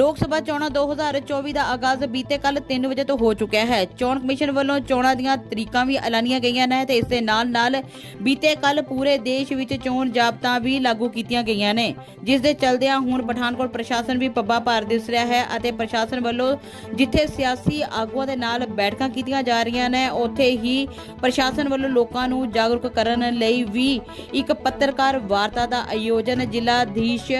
ਲੋਕ ਸਭਾ ਚੋਣਾਂ 2024 ਦਾ ਆਗਾਜ਼ ਬੀਤੇ ਕੱਲ 3 ਵਜੇ ਤੋਂ ਹੋ ਚੁੱਕਿਆ ਹੈ। ਚੋਣ ਕਮਿਸ਼ਨ ਵੱਲੋਂ ਚੋਣਾਂ ਦੀਆਂ ਤਰੀਕਾਂ ਵੀ ਐਲਾਨੀਆਂ ਗਈਆਂ ਨੇ ਤੇ ਇਸ ਦੇ ਨਾਲ-ਨਾਲ ਬੀਤੇ ਕੱਲ ਪੂਰੇ ਦੇਸ਼ ਵਿੱਚ ਚੋਣ ਜਾਬਤਾ ਵੀ ਲਾਗੂ ਕੀਤੀਆਂ ਗਈਆਂ ਨੇ। ਜਿਸ ਦੇ ਚਲਦਿਆਂ ਹੁਣ ਪਠਾਨਕੋਟ ਪ੍ਰਸ਼ਾਸਨ ਵੀ ਪੱਬਾ ਭਾਰ ਦਿਸ ਰਿਹਾ ਹੈ ਅਤੇ ਪ੍ਰਸ਼ਾਸਨ ਵੱਲੋਂ ਜਿੱਥੇ ਸਿਆਸੀ ਆਗੂਆਂ ਦੇ ਨਾਲ ਬੈਠਕਾਂ ਕੀਤੀਆਂ ਜਾ ਰਹੀਆਂ ਨੇ, ਉੱਥੇ ਹੀ ਪ੍ਰਸ਼ਾਸਨ ਵੱਲੋਂ ਲੋਕਾਂ ਨੂੰ ਜਾਗਰੂਕ ਕਰਨ ਲਈ ਵੀ ਇੱਕ ਪੱਤਰਕਾਰ ਵਾਰਤਾ ਦਾ ਆਯੋਜਨ ਜ਼ਿਲ੍ਹਾਧੀਸ਼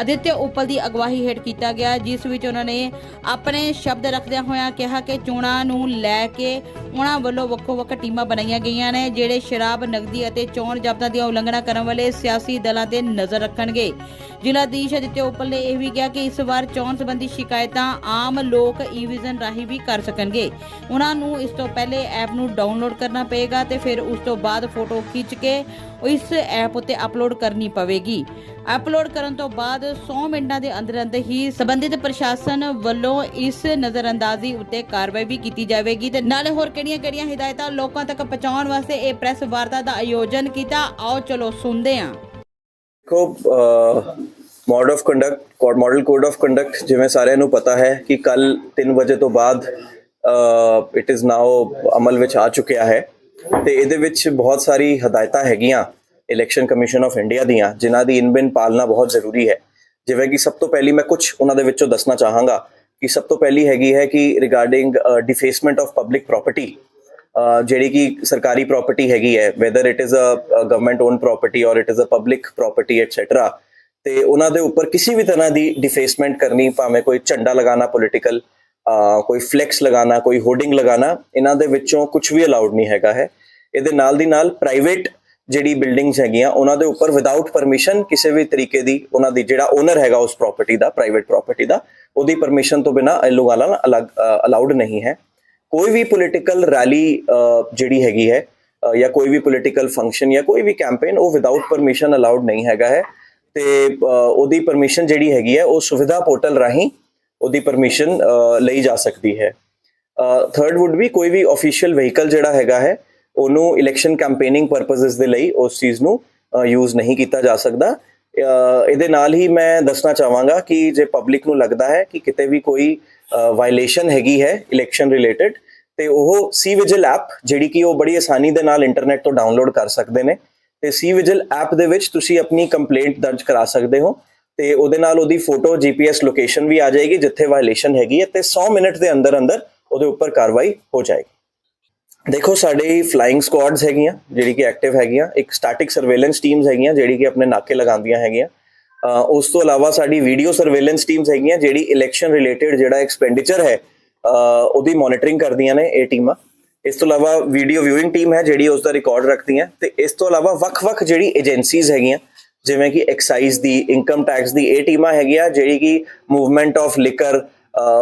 ਅਦਿੱਤਿਆ ਉਪਲ ਦੀ ਅਗਵਾਈ ਹੇਠ ਕੀਤਾ ਗਿਆ ਜਿਸ ਵਿੱਚ ਉਹਨਾਂ ਨੇ ਆਪਣੇ ਸ਼ਬਦ ਰੱਖਦਿਆਂ ਹੋਇਆਂ ਕਿਹਾ ਕਿ ਚੋਣਾਂ ਨੂੰ ਲੈ ਕੇ ਉਹਨਾਂ ਵੱਲੋਂ ਵੱਖੋ-ਵੱਖ ਟੀਮਾਂ ਬਣਾਈਆਂ ਗਈਆਂ ਨੇ, ਜਿਹੜੇ ਸ਼ਰਾਬ ਨਗਦੀ ਅਤੇ ਚੋਣ ਜ਼ਾਬਤਾ ਦੀਆਂ ਉਲੰਘਣਾ ਕਰਨ ਵਾਲੇ ਸਿਆਸੀ ਦਲਾਂ ਤੇ ਨਜ਼ਰ ਰੱਖਣਗੇ। ਜ਼ਿਲ੍ਹਾਧੀਸ਼ ਅਦਿੱਤਿਆ ਉਪਲ ਨੇ ਇਹ ਵੀ ਕਿਹਾ ਕਿ ਇਸ ਵਾਰ ਚੋਣ ਸੰਬੰਧੀ ਸ਼ਿਕਾਇਤਾਂ ਆਮ ਲੋਕ ਈਵਿਜ਼ਨ ਰਾਹੀਂ ਵੀ ਕਰ ਸਕਣਗੇ। ਉਹਨਾਂ ਨੂੰ ਇਸ ਤੋਂ ਪਹਿਲੇ ਐਪ ਨੂੰ ਡਾਊਨਲੋਡ ਕਰਨਾ ਪਏਗਾ ਤੇ ਫਿਰ ਉਸ ਤੋਂ ਬਾਅਦ ਫੋਟੋ ਖਿੱਚ ਕੇ ਇਸ ਐਪ ਉੱਤੇ ਅਪਲੋਡ ਕਰਨੀ ਪਵੇਗੀ। ਅਪਲੋਡ ਕਰਨ ਤੋਂ ਬਾਅਦ 100 ਮਿੰਟਾਂ ਦੇ ਅੰਦਰ ਅੰਦਰ ਹੀ ਸੰਬੰਧਿਤ ਪ੍ਰਸ਼ਾਸਨ ਵੱਲੋਂ ਇਸ ਨਜ਼ਰਅੰਦਾਜ਼ੀ ਉੱਤੇ ਕਾਰਵਾਈ ਵੀ ਕੀਤੀ ਜਾਵੇਗੀ ਤੇ ਨਾਲੇ ਹੋਰ ਕਿਹੜੀਆਂ-ਕਿਹੜੀਆਂ ਹਦਾਇਤਾਂ ਲੋਕਾਂ ਤੱਕ ਪਹੁੰਚਾਉਣ ਵਾਸਤੇ ਇਹ ਪ੍ਰੈਸ ਵਾਰਤਾ ਦਾ ਆਯੋਜਨ ਕੀਤਾ? ਆਓ ਚਲੋ ਸੁਣਦੇ ਹਾਂ। ਦੇਖੋ mode of conduct code model code of conduct ਜਿਵੇਂ ਸਾਰਿਆਂ ਨੂੰ ਪਤਾ ਹੈ ਕਿ ਕੱਲ 3 ਵਜੇ ਤੋਂ ਬਾਅਦ ਇਟ ਇਜ਼ ਨਾਓ ਅਮਲ ਵਿੱਚ ਆ ਚੁੱਕਿਆ ਹੈ ਤੇ ਇਹਦੇ ਵਿੱਚ ਬਹੁਤ ਸਾਰੀ ਹਦਾਇਤਾਂ ਹੈਗੀਆਂ। ਇਲੈਕਸ਼ਨ ਕਮਿਸ਼ਨ ਆਫ ਇੰਡੀਆ ਦੀਆਂ, ਜਿਨ੍ਹਾਂ ਦੀ ਇਨਬਿਨ ਪਾਲਣਾ ਬਹੁਤ ਜ਼ਰੂਰੀ ਹੈ। ਜਿਵੇਂ ਕਿ ਸਭ ਤੋਂ ਪਹਿਲੀ ਮੈਂ ਕੁਝ ਉਹਨਾਂ ਦੇ ਵਿੱਚੋਂ ਦੱਸਣਾ ਚਾਹਾਂਗਾ ਕਿ ਸਭ ਤੋਂ ਪਹਿਲੀ ਹੈਗੀ ਹੈ ਕਿ regarding defacement of public property ਜਿਹੜੀ ਕਿ ਸਰਕਾਰੀ ਪ੍ਰਾਪਰਟੀ ਹੈਗੀ ਹੈ whether it is a government own property or it is a public property etcetera ਤੇ ਉਹਨਾਂ ਦੇ ਉੱਪਰ ਕਿਸੇ ਵੀ ਤਰ੍ਹਾਂ ਦੀ ਡਿਫੇਸਮੈਂਟ ਕਰਨੀ, ਭਾਵੇਂ ਕੋਈ ਝੰਡਾ ਲਗਾਉਣਾ ਪੋਲੀਟੀਕਲ ਕੋਈ ਫਲੈਕਸ ਲਗਾਉਣਾ, ਕੋਈ ਹੋਰਡਿੰਗ ਲਗਾਉਣਾ, ਇਹਨਾਂ ਦੇ ਵਿੱਚੋਂ ਕੁਝ ਵੀ ਅਲਾਉਡ ਨਹੀਂ ਹੈਗਾ ਹੈ। ਇਹਦੇ ਨਾਲ ਦੀ ਨਾਲ ਪ੍ਰਾਈਵੇਟ ਜਿਹੜੀ ਬਿਲਡਿੰਗਸ ਹੈਗੀਆਂ, ਉਹਨਾਂ ਦੇ ਉੱਪਰ ਵਿਦਆਊਟ ਪਰਮਿਸ਼ਨ ਕਿਸੇ ਵੀ ਤਰੀਕੇ ਦੀ ਉਹਨਾਂ ਦੀ ਜਿਹੜਾ ਓਨਰ ਹੈਗਾ ਉਸ ਪ੍ਰਾਪਰਟੀ ਦਾ ਪ੍ਰਾਈਵੇਟ ਪ੍ਰਾਪਰਟੀ ਦਾ, ਉਹਦੀ ਪਰਮਿਸ਼ਨ ਤੋਂ ਬਿਨਾ ਇਹ ਲੋਕਾਂ ਅਲੱਗ ਅਲਾਉਡ ਨਹੀਂ ਹੈ। ਕੋਈ ਵੀ ਪੋਲੀਟੀਕਲ ਰੈਲੀ ਜਿਹੜੀ ਹੈਗੀ ਹੈ ਜਾਂ ਕੋਈ ਵੀ ਪੋਲੀਟੀਕਲ ਫੰਕਸ਼ਨ ਜਾਂ ਕੋਈ ਵੀ ਕੈਂਪੇਨ ਉਹ ਵਿਦਆਊਟ ਪਰਮਿਸ਼ਨ ਅਲਾਉਡ ਨਹੀਂ ਹੈਗਾ ਹੈ। ਤੇ ਉਹਦੀ ਪਰਮਿਸ਼ਨ ਜਿਹੜੀ ਹੈਗੀ ਹੈ, ਉਹ ਸੁਵਿਧਾ ਪੋਰਟਲ ਰਾਹੀਂ ਉਹਦੀ ਪਰਮਿਸ਼ਨ ਲਈ ਜਾ ਸਕਦੀ ਹੈ। ਥਰਡ ਵੁੱਡ ਵੀ ਕੋਈ ਵੀ ਅਫੀਸ਼ੀਅਲ ਵਹੀਕਲ ਜਿਹੜਾ ਹੈਗਾ ਹੈ ਉਹਨੂੰ ਇਲੈਕਸ਼ਨ ਕੈਂਪੇਨਿੰਗ ਪਰਪਸਸ ਦੇ ਲਈ ਉਸ ਚੀਜ਼ ਨੂੰ ਯੂਜ਼ ਨਹੀਂ ਕੀਤਾ ਜਾ ਸਕਦਾ। ਇਹਦੇ ਨਾਲ ਹੀ ਮੈਂ ਦੱਸਣਾ ਚਾਹਾਂਗਾ ਕਿ ਜੇ ਪਬਲਿਕ ਨੂੰ ਲੱਗਦਾ ਹੈ ਕਿ ਕਿਤੇ ਵੀ ਕੋਈ ਵਾਇਲੇਸ਼ਨ ਹੈਗੀ ਹੈ ਇਲੈਕਸ਼ਨ ਰਿਲੇਟਡ ਤੇ ਉਹ ਸੀ ਵਿਜਿਲ ਐਪ ਜਿਹੜੀ ਕਿ ਉਹ ਬੜੀ ਆਸਾਨੀ ਦੇ ਨਾਲ ਇੰਟਰਨੈਟ ਤੋਂ ਡਾਊਨਲੋਡ ਕਰ ਸਕਦੇ ਨੇ, ਤੇ ਸੀ ਵਿਜਿਲ ਐਪ ਦੇ ਵਿੱਚ ਤੁਸੀਂ ਆਪਣੀ ਕੰਪਲੇਂਟ ਦਰਜ ਕਰਾ ਸਕਦੇ ਹੋ, ਤੇ ਉਹਦੇ ਨਾਲ ਉਹਦੀ ਫੋਟੋ ਜੀਪੀਐਸ ਲੋਕੇਸ਼ਨ ਵੀ ਆ ਜਾਏਗੀ ਜਿੱਥੇ ਵਾਇਲੇਸ਼ਨ ਹੈਗੀ ਹੈ, ਤੇ 100 ਮਿੰਟ ਦੇ ਅੰਦਰ ਅੰਦਰ ਉਹਦੇ ਉੱਪਰ ਕਾਰਵਾਈ ਹੋ ਜਾਏਗੀ। ਦੇਖੋ, ਸਾਡੇ ਫਲਾਈਂਗ ਸਕੁਆਡਸ ਹੈਗੀਆਂ, ਜਿਹੜੀ ਕਿ ਐਕਟਿਵ ਹੈਗੀਆਂ, ਇੱਕ ਸਟੈਟਿਕ ਸਰਵੇਲੈਂਸ ਟੀਮਸ ਹੈਗੀਆਂ, ਜਿਹੜੀ ਕਿ ਆਪਣੇ ਨਾਕੇ ਲਗਾਉਂਦੀਆਂ ਹੈਗੀਆਂ। ਉਸ ਤੋਂ ਇਲਾਵਾ ਸਾਡੀ ਵੀਡੀਓ ਸਰਵੇਲੈਂਸ ਟੀਮਸ ਹੈਗੀਆਂ, ਜਿਹੜੀ ਇਲੈਕਸ਼ਨ ਰਿਲੇਟਡ ਜਿਹੜਾ ਐਕਸਪੈਂਡੀਚਰ ਹੈ ਉਹਦੀ ਮੋਨੀਟਰਿੰਗ ਕਰਦੀਆਂ ਨੇ ਇਹ ਟੀਮਾਂ। ਇਸ ਤੋਂ ਇਲਾਵਾ ਵੀਡੀਓ ਵਿਊਇੰਗ ਟੀਮ ਹੈ, ਜਿਹੜੀ ਉਸ ਦਾ ਰਿਕਾਰਡ ਰੱਖਦੀਆਂ। ਤੇ ਇਸ ਤੋਂ ਇਲਾਵਾ ਵੱਖ-ਵੱਖ ਜਿਹੜੀ ਏਜੰਸੀਜ਼ ਹੈਗੀਆਂ, ਜਿਵੇਂ ਕਿ ਐਕਸਾਈਜ਼ ਦੀ ਇਨਕਮ ਟੈਕਸ ਦੀ, ਇਹ ਟੀਮਾਂ ਹੈਗੀਆਂ, ਜਿਹੜੀ ਕਿ movement of liquor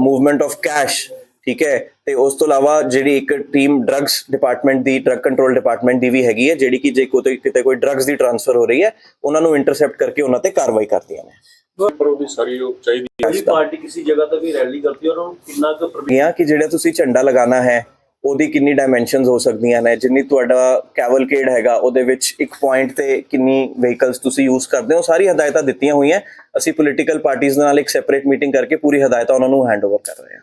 movement of cash ਠੀਕ ਹੈ? ਤੇ ਉਸ ਤੋਂ ਇਲਾਵਾ ਜਿਹੜੀ ਇੱਕ ਟੀਮ ਡਰੱਗਸ ਡਿਪਾਰਟਮੈਂਟ ਦੀ ਡਰੱਗ ਕੰਟਰੋਲ ਡਿਪਾਰਟਮੈਂਟ ਦੀ ਵੀ ਹੈਗੀ ਹੈ ਜਿਹੜੀ ਕਿ ਜੇ ਕੋਈ ਕਿਤੇ ਕੋਈ ਡਰੱਗਸ ਦੀ ਟ੍ਰਾਂਸਫਰ ਹੋ ਰਹੀ ਹੈ ਉਹਨਾਂ ਨੂੰ ਇੰਟਰਸੈਪਟ ਕਰਕੇ ਉਹਨਾਂ ਤੇ ਕਾਰਵਾਈ ਕਰਦੀਆਂ ਨੇ। ਪਰ ਉਹਦੀ ਸਾਰੀ ਉਹ ਚਾਹੀਦੀ ਹੈ ਜਿਹੜੀ ਪਾਰਟੀ ਕਿਸੇ ਜਗ੍ਹਾ ਤੇ ਵੀ ਰੈਲੀ ਕਰਦੀ ਹੈ ਉਹਨਾਂ ਨੂੰ ਕਿੰਨਾ ਕੁ ਪ੍ਰਮਿ- ਗਿਆ ਕਿ ਜਿਹੜਾ ਤੁਸੀਂ ਝੰਡਾ ਲਗਾਉਣਾ ਹੈ ਉਹਦੀ ਕਿੰਨੀ ਡਾਈਮੈਂਸ਼ਨਸ ਹੋ ਸਕਦੀਆਂ ਨੇ ਜਿੰਨੀ ਤੁਹਾਡਾ ਕੈਵਲਕੇਡ ਹੈਗਾ ਉਹਦੇ ਵਿੱਚ ਇੱਕ ਪੁਆਇੰਟ ਤੇ ਕਿੰਨੀ ਵਹੀਕਲਸ ਤੁਸੀਂ ਯੂਜ਼ ਕਰਦੇ ਹੋ ਸਾਰੀ ਹਦਾਇਤਾਂ ਦਿੱਤੀਆਂ ਹੋਈਆਂ। ਅਸੀਂ ਪੋਲੀਟੀਕਲ ਪਾਰਟੀਆਂ ਨਾਲ ਇੱਕ ਸੈਪਰੇਟ ਮੀਟਿੰਗ ਕਰਕੇ ਪੂਰੀ ਹਦਾਇਤਾਂ ਉਹਨਾਂ ਨੂੰ ਹੈਂਡਓਵਰ ਕਰ ਰਹੇ ਹਾਂ।